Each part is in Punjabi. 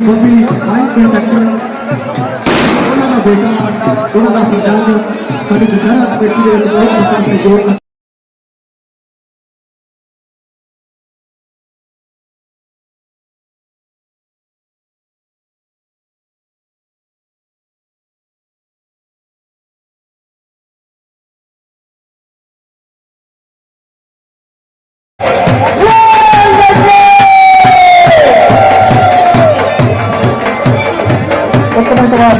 ਕਿਉਂਕਿ ਮਾਈਂਡ ਕੰਡਕਟਰ ਉਹਨਾਂ ਦਾ ਬੇਟਾ ਉਹਨਾਂ ਦਾ ਸੰਤਾਨ ਸਾਡੀ ਕਿਸਾਨਾਂ ਕਮੇਟੀ ਦੇ ਵਿੱਚ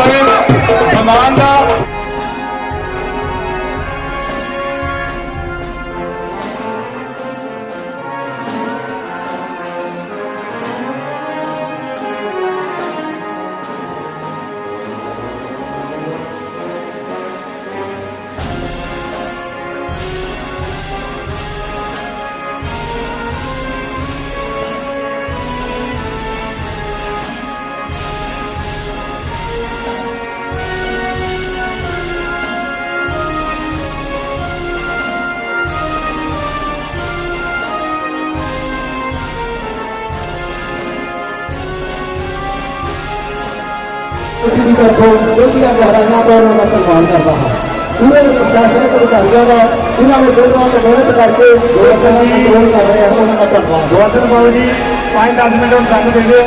ਦੁਸ਼ਹਿਰੇ ਦਾ ਦੋਸ਼ੀਆਂ ਗਹਿਰਾਈਆਂ ਉਹਨਾਂ ਦਾ ਸਨਮਾਨ ਕਰਦਾ ਹਾਂ। ਪੂਰੇ ਪ੍ਰਸ਼ਾਸਨਿਕ ਅਧਿਕਾਰੀਆਂ ਦਾ ਇਹਨਾਂ ਨੇ ਦੋਨਾਂ ਤੇ ਮਿਹਨਤ ਕਰਕੇ ਜੋ ਸਮਾਂ ਕੰਟਰੋਲ ਕਰ ਰਹੇ ਹਨ। ਉਹਨਾਂ ਦਾ ਧੰਨਵਾਦ ਗੋਵਰਧਨ ਬਾਬੂ ਜੀ 5-10 ਮਿੰਟ ਹੁਣ ਸਾਨੂੰ ਦੇ ਦਿਓ।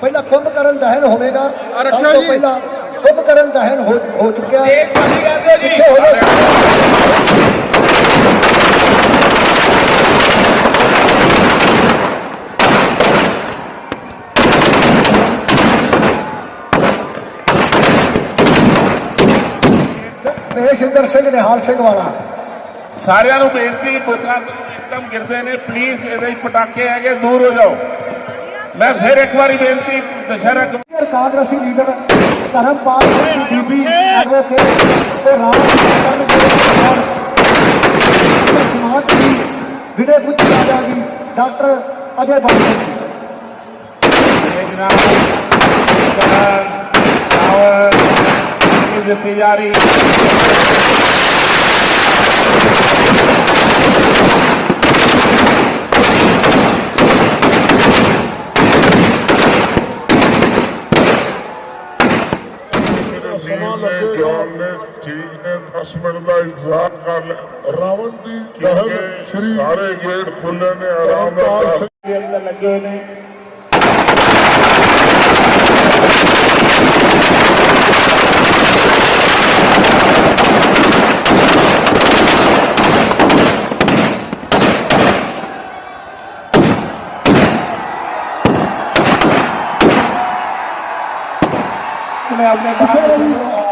ਪਹਿਲਾ ਕੁੰਭਕਰਨ ਦਹਨ ਹੋਵੇਗਾ। ਸਭ ਤੋਂ ਪਹਿਲਾਂ ਕੁੰਭਕਰਨ ਦਹਨ ਹੋ ਹੋ ਚੁੱਕਿਆ। ਹੈ ਪਿੱਛੇ ਹੋ ਮਹੇਸ਼ਿੰਦਰ ਸਿੰਘ ਨਿਹਾਲ ਸਿੰਘ ਵਾਲਾ। ਸਾਰਿਆਂ ਨੂੰ ਬੇਨਤੀ ਪੁੱਤਰਾਂ ਤੋਂ ਇੱਕਦਮ ਗਿਰਦੇ ਨੇ। ਪਲੀਜ਼ ਇਹਦੇ ਪਟਾਕੇ ਹੈਗੇ ਦੂਰ ਹੋ ਜਾਓ। ਮੈਂ ਫਿਰ ਇੱਕ ਵਾਰੀ ਬੇਨਤੀ ਦੁਸ਼ਹਿਰਾ ਫਿਰ ਕਾਂਗਰਸੀ ਲੀਡਰ, ਧਰਮਪਾਲ ਸਿੰਘ, ਬੀਬੀ ਐਡਵੋਕੇਟ ਤੇ ਰਾਮ ਸਿੰਘ ਦੇ ਸਮਾਜ ਦੀ ਡਾਕਟਰ ਅਜੇ ਬਾਬੂ ਜਨਾਬ ਆਵਰ ਇਸ ਤਿਆਰੀ ਦਿੱਤੀ ਜਾ ਰਹੀ ਸਮਾਂ ਲੱਗੇਗਾ ਨੇ ਚੀਜ਼ ਨੇ 10 ਮਿੰਟ ਦਾ ਇੰਤਜ਼ਾਰ ਕਰ ਲਿਆ ਰਾਵਣ ਦੀ ਦਹਨ ਸ਼੍ਰੀ ਸਾਰੇ ਗੇਟ ਖੁੱਲੇ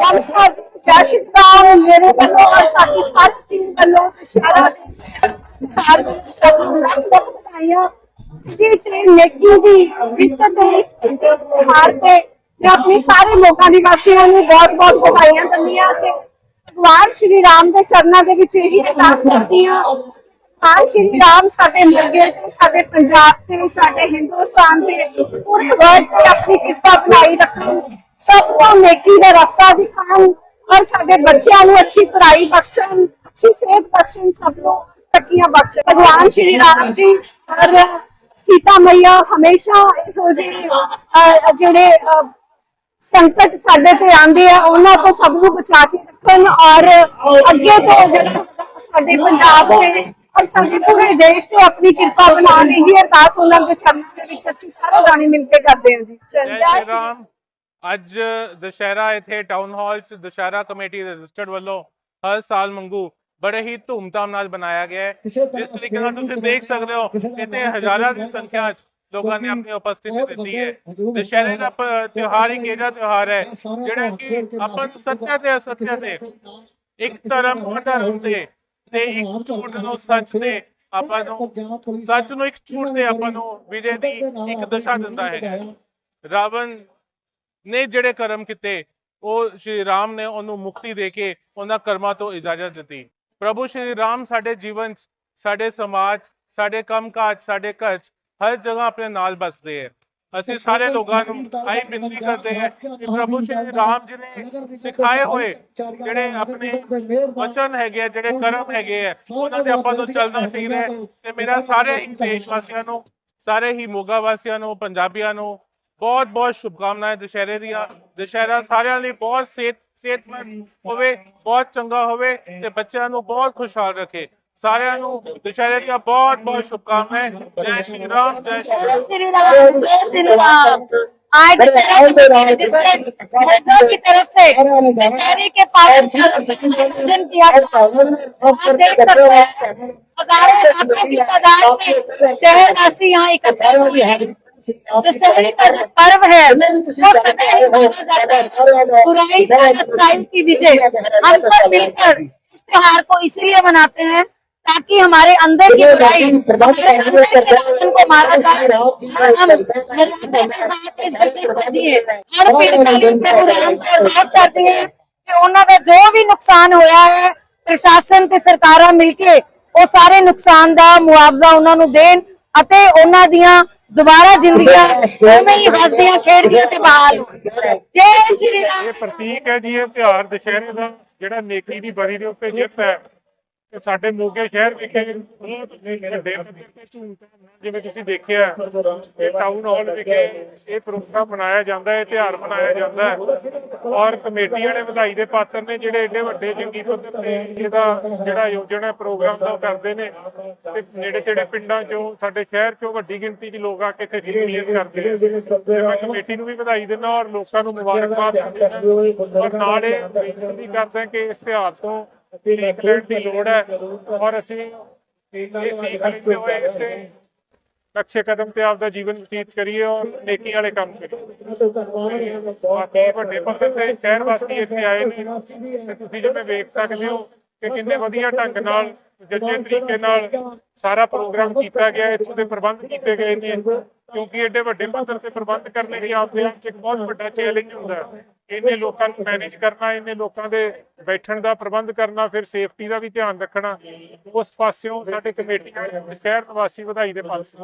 ਨੇ ਆਰਾਮ ਨਾਲ ਮੇਰੇ ਵੱਲੋਂ ਔਰ ਸਾਡੀ ਸਾਰੀ ਟੀਮ ਵੱਲੋਂ ਦੁਸ਼ਹਿਰਾ ਹਰ ਬਤਾਇਆ ਇਹ ਤੇ ਨੇਕੀ ਦੀ ਵਿਕਤ ਦੇ ਹਾਰ ਤੇ, ਮੈਂ ਆਪਣੇ ਸਾਰੇ ਲੋਕਾਂ ਦੀ ਵਾਸੀਆਂ ਨੂੰ ਬਹੁਤ ਬਹੁਤ ਵਧਾਈਆਂ ਦਿੰਦੀਆਂ ਤੇ ਭਗਵਾਨ ਸ਼੍ਰੀ ਰਾਮ ਦੇ ਚਰਨਾਂ ਦੇ ਵਿੱਚ ਇਹੀ ਅਰਦਾਸ ਕਰਦੀ ਹਾਂ। ਹਾਂ ਸ਼੍ਰੀ ਰਾਮ ਸਾਡੇ ਮੁਰਗੇ ਤੇ, ਸਾਡੇ ਪੰਜਾਬ ਤੇ, ਸਾਡੇ ਹਿੰਦੁਸਤਾਨ ਤੇ, ਪੂਰੇ ਵਰਲਡ ਤੇ ਆਪਣੀ ਕਿਰਪਾ ਬਣਾਈ ਰੱਖਣ। ਸਭ ਨੂੰ ਨੇਕੀ ਦਾ ਰਸਤਾ ਦਿਖਾਉਣ ਔਰ ਸਾਡੇ ਬੱਚਿਆਂ ਨੂੰ ਅੱਛੀ ਪੜ੍ਹਾਈ ਬਖਸ਼ਣ, ਅੱਛੀ ਸਿਹਤ ਬਖਸ਼ਣ, ਸਭ ਨੂੰ ਤਕੀਆਂ ਬਖਸ਼ਣ। ਭਗਵਾਨ ਸ਼੍ਰੀ ਰਾਮ ਜੀ ਔਰ ਸੀਤਾ ਮਈਆ ਹਮੇਸ਼ਾ ਇਹੋ ਜਿਹੇ ਜਿਹੜੇ ਸੰਕਟ ਸਾਡੇ ਤੇ ਆਂਦੇ ਆ, ਉਹਨਾਂ ਤੋਂ ਸਭ ਨੂੰ ਬਚਾ ਕੇ ਰੱਖਣ ਔਰ ਅੱਗੇ ਤੋਂ ਜਿਹੜਾ ਸਾਡੇ ਪੰਜਾਬ ਤੇ ਔਰ ਸਾਡੇ ਪੂਰੇ ਦੇਸ਼ ਤੇ ਆਪਣੀ ਕਿਰਪਾ ਬਣਾਉਣ ਦੀ ਅਰਦਾਸ ਉਹਨਾਂ ਦੇ ਚਰਨਾਂ ਦੇ ਵਿੱਚ ਅਸੀਂ ਸਾਰੇ ਜਾਣੇ ਮਿਲ ਕੇ ਕਰਦੇ ਹਾਂ ਜੀ। ਜੈ ਸ਼੍ਰੀ ਅੱਜ ਦੁਸ਼ਹਿਰਾ ਇੱਥੇ ਟਾਊਨ ਹਾਲ 'ਚ ਦੁਸ਼ਹਿਰਾ ਕਮੇਟੀ ਰਜਿਸਟਰਡ ਵੱਲੋਂ ਹਰ ਸਾਲ ਮੰਗੂ ਬੜੇ ਹੀ ਧੂਮਧਾਮ ਨਾਲ ਬਣਾਇਆ ਗਿਆ ਹੈ। ਜਿਸ ਤਰੀਕੇ ਨਾਲ ਤੁਸੀਂ ਦੇਖ ਸਕਦੇ ਹੋ ਇੱਥੇ ਹਜ਼ਾਰਾਂ ਦੀ ਸੰਖਿਆ 'ਚ ਲੋਕਾਂ ਨੇ ਆਪਣੀ ਉਪਸਥਿਤੀ ਦਿੱਤੀ ਹੈ। ਦੁਸ਼ਹਿਰੇ ਦਾ ਤਿਉਹਾਰ ਇੱਕ ਇਹਦਾ ਤਿਉਹਾਰ ਹੈ? ਜਿਹੜਾ ਕਿ ਆਪਾਂ ਨੂੰ ਸੱਤਿਆ ਤੇ ਅਸੱਤਿਆ ਤੇ ਇੱਕ ਧਰਮ ਨੂੰ ਧਰਮ ਤੇ ਤੇ ਇੱਕ ਝੂਠ ਨੂੰ ਸੱਚ ਤੇ ਆਪਾਂ ਨੂੰ ਸੱਚ ਨੂੰ ਇੱਕ ਝੂਠ ਤੇ ਆਪਾਂ ਨੂੰ ਵਿਜੇ ਦੀ ਇੱਕ ਦਿਸ਼ਾ ਦਿੰਦਾ ਹੈ ਰਾਵਣ ਨੇ ਜਿਹੜੇ ਕਰਮ ਕੀਤੇ ਉਹ ਸ਼੍ਰੀ ਰਾਮ ਨੇ ਉਹਨੂੰ ਮੁਕਤੀ ਦੇ ਕੇ ਉਹਨਾਂ ਕਰਮਾਂ ਤੋਂ ਇਜਾਜ਼ਤ ਦਿੱਤੀ। ਪ੍ਰਭੂ ਸ਼੍ਰੀ ਰਾਮ ਸਾਡੇ ਜੀਵਨ 'ਚ ਸਾਡੇ ਸਮਾਜ ਸਾਡੇ ਕੰਮਕਾਜ ਸਾਡੇ ਘਰ 'ਚ ਹਰ ਜਗ੍ਹਾ ਆਪਣੇ ਨਾਲ ਬਸਦੇ ਹੈ ਅਸੀਂ ਸਾਰੇ ਲੋਕਾਂ ਨੂੰ ਆਈ ਬੇਨਤੀ ਕਰਦੇ ਹਾਂ ਕਿ ਪ੍ਰਭੂ ਸ਼੍ਰੀ ਰਾਮ ਜੀ ਨੇ ਸਿਖਾਏ ਹੋਏ ਜਿਹੜੇ ਆਪਣੇ ਵਚਨ ਹੈਗੇ ਆ ਜਿਹੜੇ ਕਰਮ ਹੈਗੇ ਆ ਉਹਨਾਂ ਤੇ ਆਪਾਂ ਨੂੰ ਚੱਲਣਾ ਚਾਹੀਦਾ ਹੈ ਤੇ ਮੇਰਾ ਸਾਰੇ ਹੀ ਦੇਸ਼ ਵਾਸੀਆਂ ਨੂੰ ਸਾਰੇ ਹੀ ਮੋਗਾ ਵਾਸੀਆਂ ਨੂੰ ਪੰਜਾਬੀਆਂ ਨੂੰ ਬਹੁਤ ਬਹੁਤ ਸ਼ੁਭਕਾਮਨਾਵਾਂ ਦੁਸ਼ਹਿਰੇ ਦੀਆਂ ਦੁਸ਼ਹਿਰਾ ਸਾਰਿਆਂ ਲਈ ਬਹੁਤ ਸਿਹਤ ਸਿਹਤਮੰਦ ਹੋਵੇ ਬਹੁਤ ਚੰਗਾ ਹੋਵੇ ਤੇ ਬੱਚਿਆਂ ਨੂੰ ਬਹੁਤ ਖੁਸ਼ਹਾਲ ਰੱਖੇ ਸਾਰਿਆਂ ਨੂੰ ਦੁਸ਼ਹਿਰੇ ਦੀਆਂ ਬਹੁਤ ਬਹੁਤ ਸ਼ੁਭਕਾਮਨਾਵਾਂ ਜੈ ਸ਼੍ਰੀ ਰਾਮ ਜੈ ਸ਼੍ਰੀ ਰਾਮ जय श्री राम जय श्री राम आज दशहरे के रजिस्टर हरदोई की तरफ से दशहरे के पावन आयोजन किया गया। आप देख सकते हैं हजारों लाखों की तादाद में शहरवासी यहाँ इकट्ठे हुए हैं दशहरे का जो पर्व है वो कभी नहीं माना जाता है बुराई और सच्चाई की विजय हम सब मिलकर इस त्योहार को इसलिए मनाते हैं ताकि हमारे अंदर की बुराई हमारे अंदर के रावण को मारा जाए और हम निर्भय के साथ एक जगह को दिए हर पीड़ित युद्ध में राम को अरदास करते हैं ਕਿ ਉਹਨਾਂ ਦਾ ਜੋ ਵੀ ਨੁਕਸਾਨ ਹੋਇਆ ਹੈ ਪ੍ਰਸ਼ਾਸਨ ਤੇ ਸਰਕਾਰਾਂ ਮਿਲ ਕੇ ਉਹ ਸਾਰੇ ਨੁਕਸਾਨ ਦਾ ਮੁਆਵਜ਼ਾ ਉਹਨਾਂ ਨੂੰ ਦੇਣ ਅਤੇ ਉਹਨਾਂ ਦੀਆਂ ਦੁਬਾਰਾ ਜ਼ਿੰਦਗੀਆਂ ਉਵੇਂ ਹੀ ਹੱਸਦੀਆਂ ਖੇਡਦੀਆਂ ਤੇ ਬਹਾਲ ਹੋਣ ਜੈ ਸ਼੍ਰੀ ਰਾਮ। ਇਹ ਪ੍ਰਤੀਕ ਹੈ ਜੀ ਇਹ ਤਿਉਹਾਰ ਦੁਸ਼ਹਿਰੇ ਦਾ ਜਿਹੜਾ ਨੇਕੀ ਦੀ ਬਰੀ ਦੇ ਉੱਤੇ ਜਿੱਤ ਹੈ ਤੇ ਸਾਡੇ ਮੋਗੇ ਸ਼ਹਿਰ ਵਿਖੇ ਬਹੁਤ ਵੱਡੇ ਪੱਧਰ ਤੇ ਧੂਮਧਾਮ ਜਿਵੇਂ ਤੁਸੀਂ ਦੇਖਿਆ, ਇਹ ਟਾਊਨ ਹਾਲ ਵਿਖੇ ਇਹ ਪ੍ਰੋਗਰਾਮ ਮਨਾਇਆ ਜਾਂਦਾ ਹੈ, ਇਹ ਤਿਉਹਾਰ ਜਾਂਦਾ ਹੈ। ਔਰ ਕਮੇਟੀਆਂ ਨੇ ਵਧਾਈ ਦੇ ਪਾਤਰ ਨੇ ਜਿਹੜੇ ਏਡੇ ਵੱਡੇ ਜੰਗੀ ਪੱਧਰ ਤੇ ਇਹਦਾ ਜਿਹੜਾ ਆਯੋਜਨ ਹੈ, ਪ੍ਰੋਗਰਾਮ ਦਾ ਕਰਦੇ ਨੇ। ਤੇ ਨੇੜੇ ਤੇੜੇ ਪਿੰਡਾਂ ਚੋਂ, ਸਾਡੇ ਸ਼ਹਿਰ ਚੋਂ ਵੱਡੀ ਗਿਣਤੀ 'ਚ ਲੋਕ ਆ ਕੇ ਇੱਥੇ ਸ਼ਮੂਲੀਅਤ ਕਰਦੇ ਨੇ। ਮੈਂ ਕਮੇਟੀ ਨੂੰ ਵੀ ਵਧਾਈ ਦਿੰਦਾ ਔਰ ਲੋਕਾਂ ਨੂੰ ਮੁਬਾਰਕਬਾਦ ਦਿੰਦਾ ਔਰ ਨਾਲ ਬੇਨਤੀ ਕਰਦਾ ਕਿ ਇਸ ਤਿਉਹਾਰ ਤੋਂ ਸਿੱਖ ਦੀ ਲੋੜ ਹੈ ਔਰ ਅਸੀਂ ਇਹ ਸਿੱਖ ਲੈਂਦੇ ਹੋਏ ਇਸੇ ਨਕਸ਼ੇ ਕਦਮ ਤੇ ਆਪਦਾ ਜੀਵਨ ਬਤੀਤ ਕਰੀਏ ਔਰ ਨੇਕੀ ਵਾਲੇ ਕੰਮ ਕਰੀਏ। ਬਾਕੀ ਵੱਡੇ ਪੱਧਰ ਤੇ ਸ਼ਹਿਰ ਵਾਸੀ ਇੱਥੇ ਆਏ ਨੇ ਤੇ ਤੁਸੀਂ ਜਿਵੇਂ ਵੇਖ ਸਕਦੇ ਹੋ ਕਿ ਕਿੰਨੇ ਵਧੀਆ ਢੰਗ ਨਾਲ ਜੱਜੇ ਤਰੀਕੇ ਨਾਲ ਸਾਰਾ ਪ੍ਰੋਗਰਾਮ ਕੀਤਾ ਗਿਆ ਇੱਥੋਂ ਦੇ ਪ੍ਰਬੰਧ ਕੀਤੇ ਗਏ ਨੇ ਕਿਉਂਕਿ ਐਡੇ ਵੱਡੇ ਪੱਧਰ ਤੇ ਪ੍ਰਬੰਧ ਕਰਨੇ ਵੀ ਆਪਦੇ ਆਪ ਚ ਇੱਕ ਬਹੁਤ ਵੱਡਾ ਚੈਲੰਜ ਹੁੰਦਾ। ਇੰਨੇ ਲੋਕਾਂ ਨੂੰ ਮੈਨੇਜ ਕਰਨਾ ਇੰਨੇ ਲੋਕਾਂ ਦੇ ਬੈਠਣ ਦਾ ਪ੍ਰਬੰਧ ਕਰਨਾ ਫਿਰ ਸੇਫਟੀ ਦਾ ਵੀ ਧਿਆਨ ਰੱਖਣਾ। ਉਸ ਪਾਸਿਓਂ ਸਾਡੇ ਕਮੇਟੀ ਸ਼ਹਿਰ ਨਿਵਾਸੀ ਵਧਾਈ ਦੇ ਪਾਸੇ